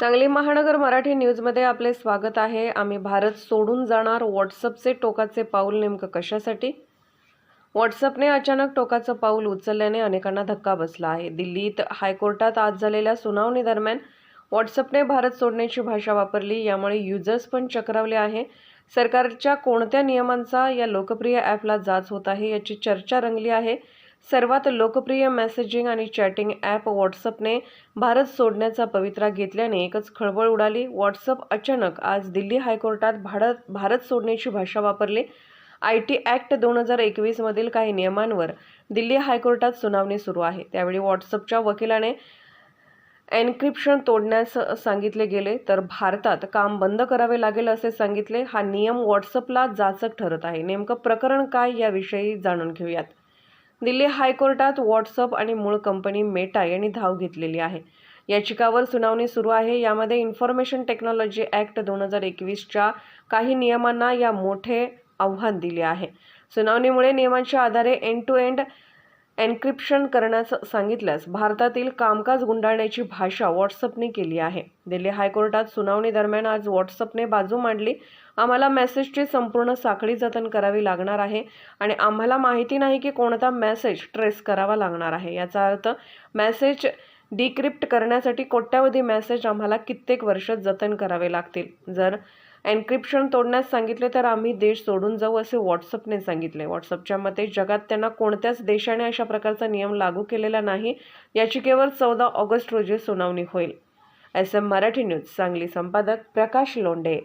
सांगली महानगर मराठी न्यूजमध्ये आपले स्वागत आहे. आम्ही भारत सोडून जाणार. व्हॉट्सअपचे टोकाचे पाऊल नेमकं कशासाठी? व्हॉट्सअपने अचानक टोकाचं पाऊल उचलल्याने अनेकांना धक्का बसला आहे. दिल्लीत हायकोर्टात आज झालेल्या सुनावणी दरम्यान व्हॉट्सअपने भारत सोडण्याची भाषा वापरली. यामुळे युजर्स पण चक्रावले आहे. सरकारच्या कोणत्या नियमांचा या लोकप्रिय ॲपला जाच होत आहे याची चर्चा रंगली आहे. सर्वात लोकप्रिय मेसेजिंग आणि चॅटिंग ॲप व्हॉट्सअपने भारत सोडण्याचा पवित्रा घेतल्याने एकच खळबळ उडाली. व्हॉट्सअप अचानक आज दिल्ली हायकोर्टात भारत भारत सोडण्याची भाषा वापरली. आय टी ॲक्ट दोन हजार एकवीसमधील काही नियमांवर दिल्ली हायकोर्टात सुनावणी सुरू आहे. त्यावेळी व्हॉट्सअपच्या वकिलाने एन्क्रिप्शन तोडण्यास सांगितले गेले तर भारतात काम बंद करावे लागेल असे सांगितले. हा नियम व्हॉट्सअपला जाचक ठरत आहे. नेमकं प्रकरण काय याविषयी जाणून घेऊयात. दिल्ली हायकोर्टात व्हॉट्सअप आणि मूळ कंपनी मेटा यांनी धाव घेतलेली आहे. याचिकावर सुनावणी सुरू आहे. यामध्ये इन्फॉर्मेशन टेक्नॉलॉजी ॲक्ट दोन हजार एकवीसच्या काही नियमांना या मोठे आव्हान दिले आहे. सुनावणीमुळे नियमांच्या आधारे एंड टू एंड एन्क्रिप्शन करण्यास सांगितल्यास भारतातील कामकाज गुंडाळण्याची भाषा व्हॉट्सअपने केली आहे. दिल्ली हायकोर्टात सुनावणी दरम्यान आज व्हॉट्सअपने बाजू मांडली. आम्हाला मेसेजची संपूर्ण साखळी जतन करावी लागणार आहे आणि आम्हाला माहिती नाही की कोणता मेसेज ट्रेस करावा लागणार आहे. याचा अर्थ मेसेज डिक्रिप्ट करण्यासाठी कोट्यावधी मेसेज आम्हाला कित्येक वर्ष जतन करावे लागतील. जर एन्क्रिप्शन तोडण्यास सांगितले तर आम्ही देश सोडून जाऊ असे व्हॉट्सअपने सांगितले. व्हॉट्सअपच्या मते जगात त्यांना कोणत्याच देशाने अशा प्रकारचा नियम लागू केलेला नाही याचिकेवर चौदा ऑगस्ट रोजी सुनावणी होईल. S M Marathi news Sangli संपादक प्रकाश लोंढे.